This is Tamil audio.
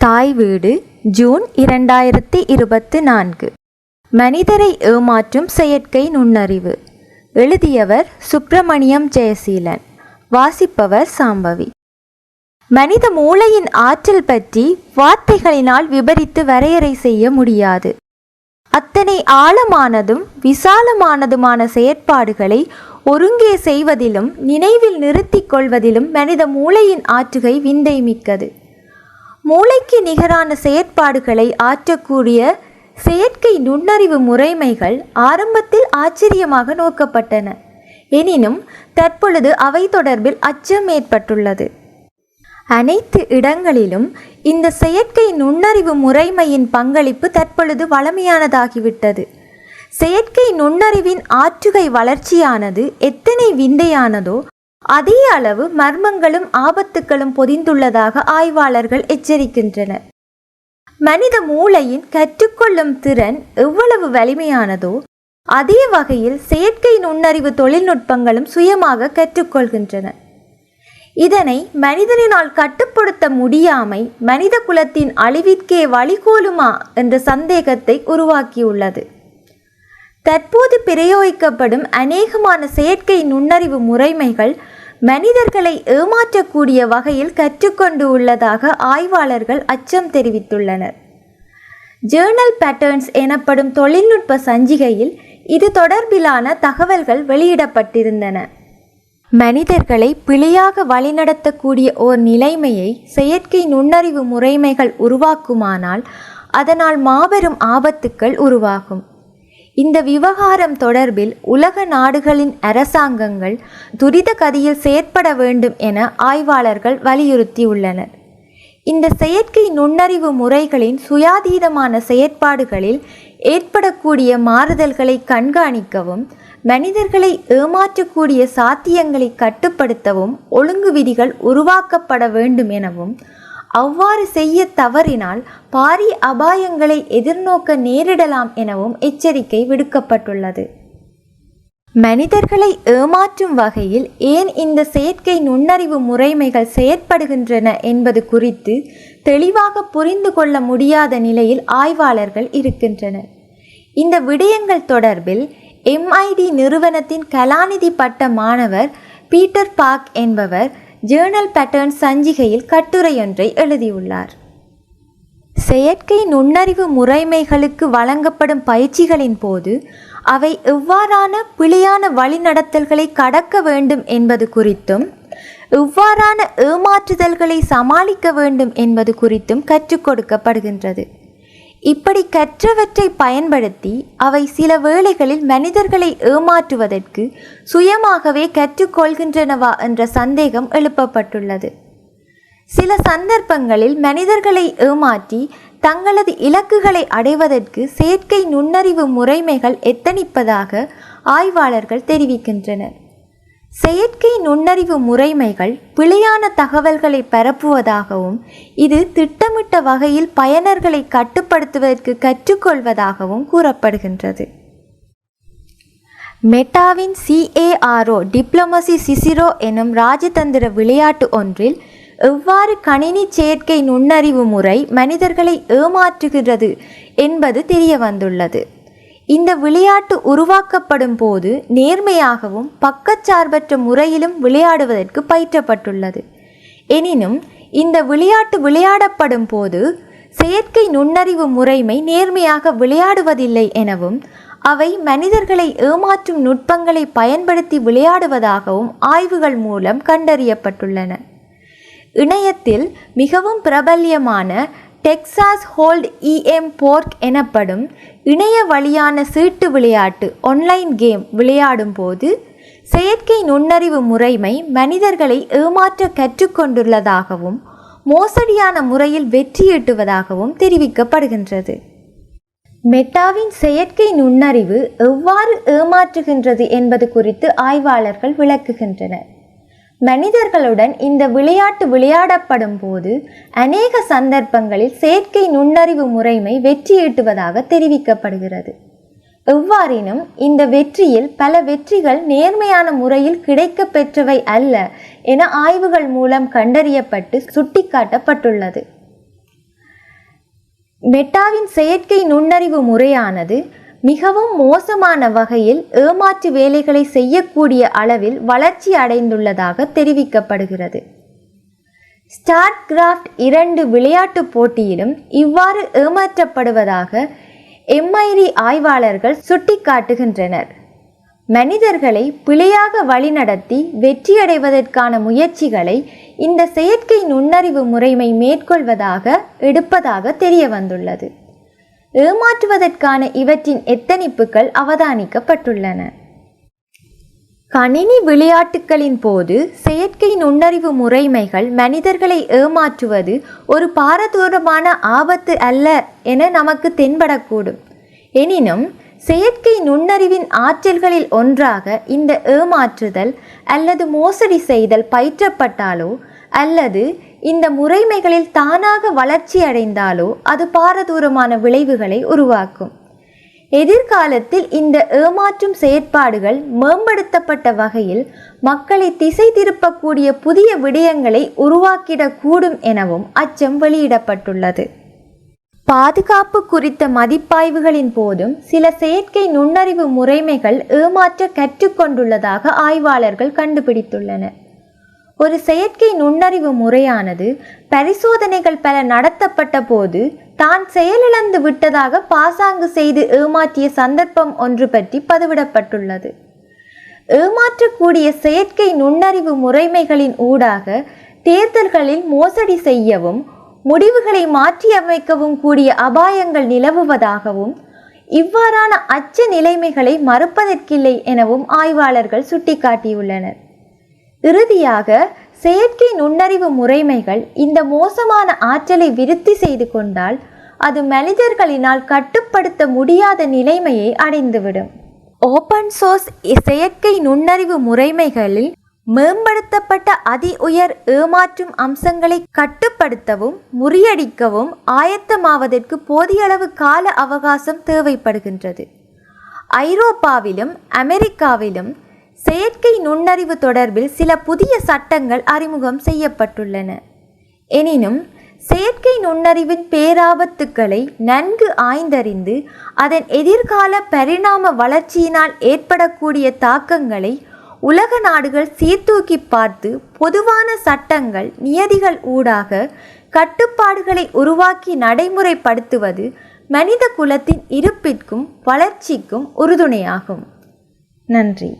தாய் வீடு ஜூன் இரண்டாயிரத்தி இருபத்து நான்கு. மனிதரை ஏமாற்றும் செயற்கை நுண்ணறிவு. எழுதியவர் சுப்பிரமணியம் ஜெயசீலன். வாசிப்பவர் சாம்பவி. மனித மூளையின் ஆற்றல் பற்றி வார்த்தைகளினால் விபரித்து வரையறை செய்ய முடியாது. அத்தனை ஆழமானதும் விசாலமானதுமான செயற்பாடுகளை ஒருங்கே செய்வதிலும் நினைவில் நிறுத்திக் கொள்வதிலும் மனித மூளையின் ஆற்றுகை விந்தை மிக்கது. மூளைக்கு நிகரான செயற்பாடுகளை ஆற்றக்கூடிய செயற்கை நுண்ணறிவு முறைமைகள் ஆரம்பத்தில் ஆச்சரியமாக நோக்கப்பட்டன. எனினும் தற்பொழுது அவை தொடர்பில் அச்சம் ஏற்பட்டுள்ளது. அனைத்து இடங்களிலும் இந்த செயற்கை நுண்ணறிவு முறைமையின் பங்களிப்பு தற்பொழுது வளமையானதாகிவிட்டது. செயற்கை நுண்ணறிவின் ஆற்றுகை வளர்ச்சியானது எத்தனை விந்தையானதோ அதே அளவு மர்மங்களும் ஆபத்துக்களும் பொதிந்துள்ளதாக ஆய்வாளர்கள் எச்சரிக்கின்றனர். மனித மூளையின் கற்றுக்கொள்ளும் திறன் எவ்வளவு வலிமையானதோ அதே வகையில் செயற்கை நுண்ணறிவு தொழில்நுட்பங்களும் சுயமாக கற்றுக்கொள்கின்றன. இதனை மனிதனினால் கட்டுப்படுத்த முடியாமை மனித குலத்தின் அழிவிற்கே வழிகோலுமா என்ற சந்தேகத்தை உருவாக்கியுள்ளது. தற்போது பிரயோகிக்கப்படும் அநேகமான செயற்கை நுண்ணறிவு முறைமைகள் மனிதர்களை ஏமாற்றக்கூடிய வகையில் கற்றுக்கொண்டு உள்ளதாக ஆய்வாளர்கள் அச்சம் தெரிவித்துள்ளனர். ஜேர்னல் பேட்டர்ன்ஸ் எனப்படும் தொழில்நுட்ப சஞ்சிகையில் இது தொடர்பிலான தகவல்கள் வெளியிடப்பட்டிருந்தன. மனிதர்களை பிழையாக வழிநடத்தக்கூடிய ஓர் நிலைமையை செயற்கை நுண்ணறிவு முறைமைகள் உருவாக்குமானால் அதனால் மாபெரும் ஆபத்துக்கள் உருவாகும். இந்த விவகாரம் தொடர்பில் உலக நாடுகளின் அரசாங்கங்கள் துரித கதியில் செயற்பட வேண்டும் என ஆய்வாளர்கள் வலியுறுத்தியுள்ளனர். இந்த செயற்கை நுண்ணறிவு முறைகளின் சுயாதீதமான செயற்பாடுகளில் ஏற்படக்கூடிய மாறுதல்களை கண்காணிக்கவும் மனிதர்களை ஏமாற்றக்கூடிய சாத்தியங்களை கட்டுப்படுத்தவும் ஒழுங்கு விதிகள் உருவாக்கப்பட வேண்டும் எனவும் அவ்வாறு செய்ய தவறினால் பாரிய அபாயங்களை எதிர்நோக்க நேரிடலாம் எனவும் எச்சரிக்கை விடுக்கப்பட்டுள்ளது. மனிதர்களை ஏமாற்றும் வகையில் ஏன் இந்த செயற்கை நுண்ணறிவு முறைமைகள் செயற்படுகின்றன என்பது குறித்து தெளிவாக புரிந்து கொள்ள முடியாத நிலையில் ஆய்வாளர்கள் இருக்கின்றனர். இந்த விடயங்கள் தொடர்பில் எம்ஐடி நிறுவனத்தின் கலாநிதி பட்ட மாணவர் பீட்டர் பாக் என்பவர் ஜேர்னல் பேட்டர்ன் சஞ்சிகையில் கட்டுரையொன்றை எழுதியுள்ளார். செயற்கை நுண்ணறிவு முறைமைகளுக்கு வழங்கப்படும் பயிற்சிகளின் போது அவை எவ்வாறான பிழையான வழிநடத்தல்களை கடக்க வேண்டும் என்பது குறித்தும் எவ்வாறான ஏமாற்றுதல்களை சமாளிக்க வேண்டும் என்பது குறித்தும் கற்றுக் கொடுக்கப்படுகின்றது. இப்படி கற்றவற்றை பயன்படுத்தி அவை சில வேளைகளில் மனிதர்களை ஏமாற்றுவதற்கு சுயமாகவே கற்றுக்கொள்கின்றனவா என்ற சந்தேகம் எழுப்பப்பட்டுள்ளது. சில சந்தர்ப்பங்களில் மனிதர்களை ஏமாற்றி தங்களது இலக்குகளை அடைவதற்கு செயற்கை நுண்ணறிவு முறைமைகள் எத்தனிப்பதாக ஆய்வாளர்கள் தெரிவிக்கின்றனர். செயற்கை நுண்ணறிவு முறைமைகள் பிழையான தகவல்களை பரப்புவதாகவும் இது திட்டமிட்ட வகையில் பயனர்களை கட்டுப்படுத்துவதற்கு கற்றுக்கொள்வதாகவும் கூறப்படுகின்றது. மெட்டாவின் சிஏஆர்ஓ டிப்ளமசி சிசிரோ எனும் ராஜதந்திர விளையாட்டு ஒன்றில் எவ்வாறு கணினி செயற்கை நுண்ணறிவு முறை மனிதர்களை ஏமாற்றுகிறது என்பது தெரிய வந்துள்ளது இந்த விளையாட்டு உருவாக்கப்படும் போது நேர்மையாகவும் பக்கச்சார்பற்ற முறையிலும் விளையாடுவதற்கு பயிற்றப்பட்டுள்ளது. எனினும் இந்த விளையாட்டு விளையாடப்படும் போது செயற்கை நுண்ணறிவு முறைமை நேர்மையாக விளையாடுவதில்லை எனவும் அவை மனிதர்களை ஏமாற்றும் நுட்பங்களை பயன்படுத்தி விளையாடுவதாகவும் ஆய்வுகள் மூலம் கண்டறியப்பட்டுள்ளன. இணையத்தில் மிகவும் பிரபல்யமான டெக்சாஸ் ஹோல்ட் இஎம் போர்க் எனப்படும் இணைய வழியான சீட்டு விளையாட்டு ஒன்லைன் கேம் விளையாடும் போது செயற்கை நுண்ணறிவு முறைமை மனிதர்களை ஏமாற்ற கற்றுக்கொண்டுள்ளதாகவும் மோசடியான முறையில் வெற்றியீட்டுவதாகவும் தெரிவிக்கப்படுகின்றது. மெட்டாவின் செயற்கை நுண்ணறிவு எவ்வாறு ஏமாற்றுகின்றது என்பது குறித்து ஆய்வாளர்கள் விளக்குகின்றனர். மனிதர்களுடன் இந்த விளையாட்டு விளையாடப்படும் போது அநேக சந்தர்ப்பங்களில் செயற்கை நுண்ணறிவு முறைமை வெற்றியீட்டுவதாக தெரிவிக்கப்படுகிறது. எவ்வாறினும் இந்த வெற்றியில் பல வெற்றிகள் நேர்மையான முறையில் கிடைக்க பெற்றவை அல்ல என ஆய்வுகள் மூலம் கண்டறியப்பட்டு சுட்டிக்காட்டப்பட்டுள்ளது. மெட்டாவின் செயற்கை நுண்ணறிவு முறையானது மிகவும் மோசமான வகையில் ஏமாற்று வேலைகளை செய்யக்கூடிய அளவில் வளர்ச்சி அடைந்துள்ளதாக தெரிவிக்கப்படுகிறது. ஸ்டார்ட் கிராஃப்ட் இரண்டு விளையாட்டுப் போட்டியிலும் இவ்வாறு ஏமாற்றப்படுவதாக எம்ஐரி ஆய்வாளர்கள் சுட்டிக்காட்டுகின்றனர். மனிதர்களை பிழையாக வழிநடத்தி வெற்றியடைவதற்கான முயற்சிகளை இந்த செயற்கை நுண்ணறிவு முறைமை மேற்கொள்வதாக எடுப்பதாக தெரிய வந்துள்ளது ஏமாற்றுவதற்கான இவற்றின் எத்தனிப்புகள் அவதானிக்கப்பட்டுள்ளன. கணினி விளையாட்டுகளின் போது செயற்கை நுண்ணறிவு முறைமைகள் மனிதர்களை ஏமாற்றுவது ஒரு பாரதூரமான ஆபத்து அல்ல என நமக்கு தென்படக்கூடும். எனினும் செயற்கை நுண்ணறிவின் ஆற்றல்களில் ஒன்றாக இந்த ஏமாற்றுதல் அல்லது மோசடி செய்தல் பயிற்றப்பட்டாலோ அல்லது இந்த முறைமைகளில் தானாக வளர்ச்சி அடைந்தாலோ அது பாரதூரமான விளைவுகளை உருவாக்கும். எதிர்காலத்தில் இந்த ஏமாற்றும் செயற்பாடுகள் மேம்படுத்தப்பட்ட வகையில் மக்களை திசை திருப்பக்கூடிய புதிய விடயங்களை உருவாக்கிடக்கூடும் எனவும் அச்சம் வெளியிடப்பட்டுள்ளது. பாதுகாப்பு குறித்த மதிப்பாய்வுகளின் போதும் சில செயற்கை நுண்ணறிவு முறைமைகள் ஏமாற்ற கற்றுக்கொண்டுள்ளதாக ஆய்வாளர்கள் கண்டுபிடித்துள்ளனர். ஒரு செயற்கை நுண்ணறிவு முறையானது பரிசோதனைகள் பல நடத்தப்பட்ட போது தான் செயலிழந்து விட்டதாக பாசாங்கு செய்து ஏமாற்றிய சந்தர்ப்பம் ஒன்று பற்றி பதிவிடப்பட்டுள்ளது. ஏமாற்றக்கூடிய செயற்கை நுண்ணறிவு முறைமைகளின் ஊடாக தேர்தல்களில் மோசடி செய்யவும் முடிவுகளை மாற்றியமைக்கவும் கூடிய அபாயங்கள் நிலவுவதாகவும் இவ்வாறான அச்ச நிலைமைகளை மறுப்பதற்கில்லை எனவும் ஆய்வாளர்கள் சுட்டிக்காட்டியுள்ளனர். இறுதியாக செயற்கை நுண்ணறிவு முறைமைகள் இந்த மோசமான ஆற்றலை விருத்தி செய்து கொண்டால் அது மனிதர்களினால் கட்டுப்படுத்த முடியாத நிலைமையை அடைந்துவிடும். ஓபன் சோர்ஸ் செயற்கை நுண்ணறிவு முறைமைகளில் மேம்படுத்தப்பட்ட அதி உயர் ஏமாற்றும் அம்சங்களை கட்டுப்படுத்தவும் முறியடிக்கவும் ஆயத்தமாவதற்கு போதிய அளவு கால அவகாசம் தேவைப்படுகின்றது. ஐரோப்பாவிலும் அமெரிக்காவிலும் செயற்கை நுண்ணறிவு தொடர்பில் சில புதிய சட்டங்கள் அறிமுகம் செய்யப்பட்டுள்ளன. எனினும் செயற்கை நுண்ணறிவின் பேராபத்துக்களை நன்கு ஆய்ந்தறிந்து அதன் எதிர்கால பரிணாம வளர்ச்சியினால் ஏற்படக்கூடிய தாக்கங்களை உலக நாடுகள் சீர்தூக்கி பார்த்து பொதுவான சட்டங்கள் நியதிகள் ஊடாக கட்டுப்பாடுகளை உருவாக்கி நடைமுறைப்படுத்துவது மனித குலத்தின் இருப்பிற்கும் வளர்ச்சிக்கும் உறுதுணையாகும். நன்றி.